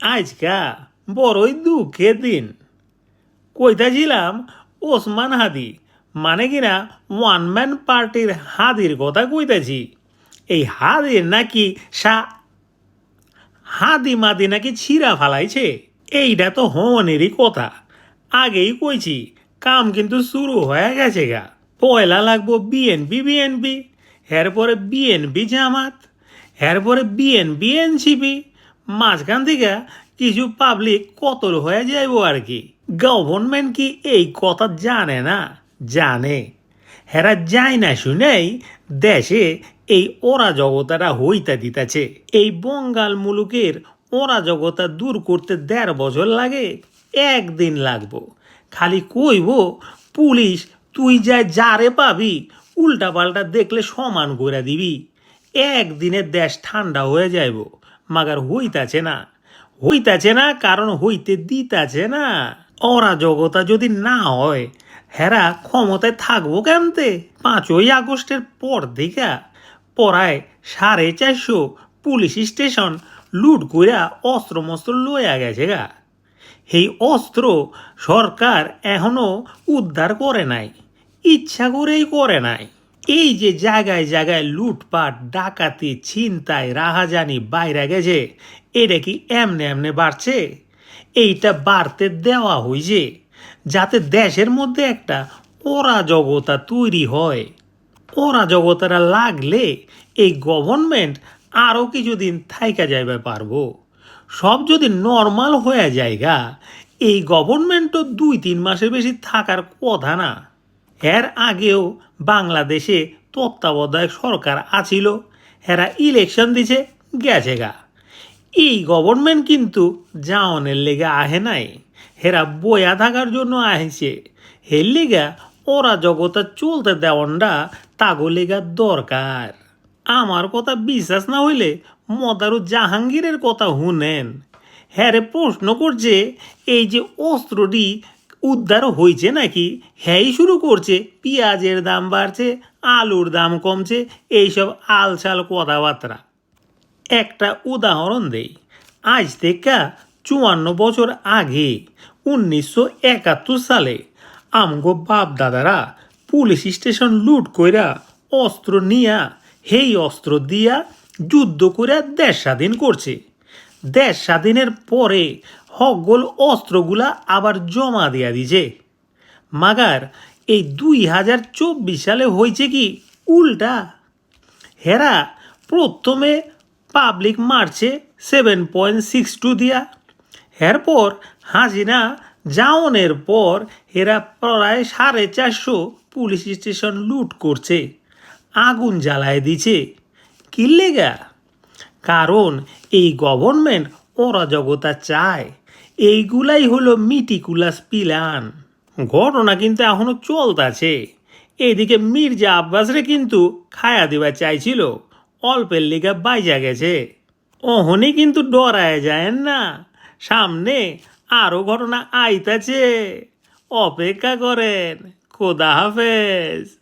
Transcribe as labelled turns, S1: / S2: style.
S1: আজকা বড়ই দুঃখের দিন। কইতাছিলাম ওসমান হাদি মানে কিনা ওয়ান ম্যান পার্টির হাদির কথা কইতাছি। এই হাদির নাকি সা হাদি মাদি নাকি ছিঁড়া ফালাইছে? এইটা তো হনেরই কথা। আগেই কইছি, কাম কিন্তু শুরু হয়ে গেছে গা। পয়লা লাগবো বিএনপি বিএনপি এরপরে বিএনপি জামাত, এরপরে বিএনপি এনসিপি মাঝখান থেকে কিছু পাবলিক কতল হয়ে যাইব আর কি। গভর্নমেন্ট কি এই কথা জানে না? জানে। হেরা যায় না শুনেই দেশে এই অরাজকতাটা হইতা দিতেছে। এই বঙ্গাল মুলুকের অরাজকতা দূর করতে দেড় বছর লাগে, একদিন লাগবো। খালি কইব, পুলিশ, তুই যা যারে পাবি উল্টা পাল্টা দেখলে সমান করে দিবি। একদিনে দেশ ঠান্ডা হয়ে যাইব। মাগার হইতাছে না হইতাছে না কারণ হইতে দিতাছে না অরাজকতা যদি না হয় হেরা ক্ষমতায় থাকব কেমতে পাঁচই আগস্টের পর দিকা পড়ায় সাড়ে চারশো পুলিশ স্টেশন লুট কইরা অস্ত্র মস্ত্র লইয়া গেছে গা এই অস্ত্র সরকার এখনও উদ্ধার করে নাই ইচ্ছা করেই করে নাই এই যে জায়গায় জায়গায় লুটপাট, ডাকাতি, ছিনতাই, রাহাজানি বাইরে গেছে, এটা কি এমনে এমনে বাড়ছে? এইটা বাড়তে দেওয়া হয়েছে যাতে দেশের মধ্যে একটা অরাজকতা তৈরি হয়। অরাজকতাটা লাগলে এই গভর্নমেন্ট আরও কিছুদিন থাইকা যাইবে পারব। সব যদি নর্মাল হয়ে যায়গা এই গভর্নমেন্টও দুই তিন মাসের বেশি থাকার কথা না। এর আগেও বাংলাদেশে তত্ত্বাবধায়ক সরকার আছিল। এরা ইলেকশন দিছে, গেছে গা। এই গভর্নমেন্ট কিন্তু জাওনের লেগে আহে নাই। হেরা বয়া থাকার জন্য আহিছে। হের লেগা ওরা জগতা চলতে দেওয়ানটা তাগো লেগা দরকার। আমার কথা বিশ্বাস না হইলে মদারু জাহাঙ্গীরের কথা শুনেন হ্যারে প্রশ্ন করছে, এই যে অস্ত্রটি উদ্ধার হয়েছে নাকি? হ্যাঁ শুরু করছে, পেঁয়াজের দাম বাড়ছে, আলুর দাম কমছে, এইসব আলসাল কথাবার্তা। একটা উদাহরণ দেই, আজ থেকে চুয়ান্ন বছর আগে, উনিশশো একাত্তর সালে, আমগো বাপ দাদারা পুলিশ স্টেশন লুট কইরা অস্ত্র নিয়া, হেই অস্ত্র দিয়া যুদ্ধ করে দেশ স্বাধীন করছে। দেশ স্বাধীনের পরে হকগোল অস্ত্রগুলা আবার জমা দিয়া দিছে। মাগার, এই দুই হাজার চব্বিশ সালে হয়েছে কি উল্টা? হেরা প্রথমে পাবলিক মারছে সেভেন পয়েন্ট সিক্স টু দিয়া। এরপর হাজিনা জাওনের পর এরা প্রায় সাড়ে চারশো পুলিশ স্টেশন লুট করছে, আগুন জ্বালায় দিছে। কি লেগা? কারণ এই গভর্নমেন্ট অরাজকতা চায়। এইগুলাই হলো মিটিকুলাস পিলান ঘটনা কিন্তু এখনও চলতেছে। এদিকে মির্জা আব্বাসরে কিন্তু খায়া দিবা চাইছিল। অল্পের লিগা বাইজা গেছে। ওহনি কিন্তু ডরায় যায় না। সামনে আরও ঘটনা আইতাছে। অপেক্ষা করেন। খোদা হাফেজ।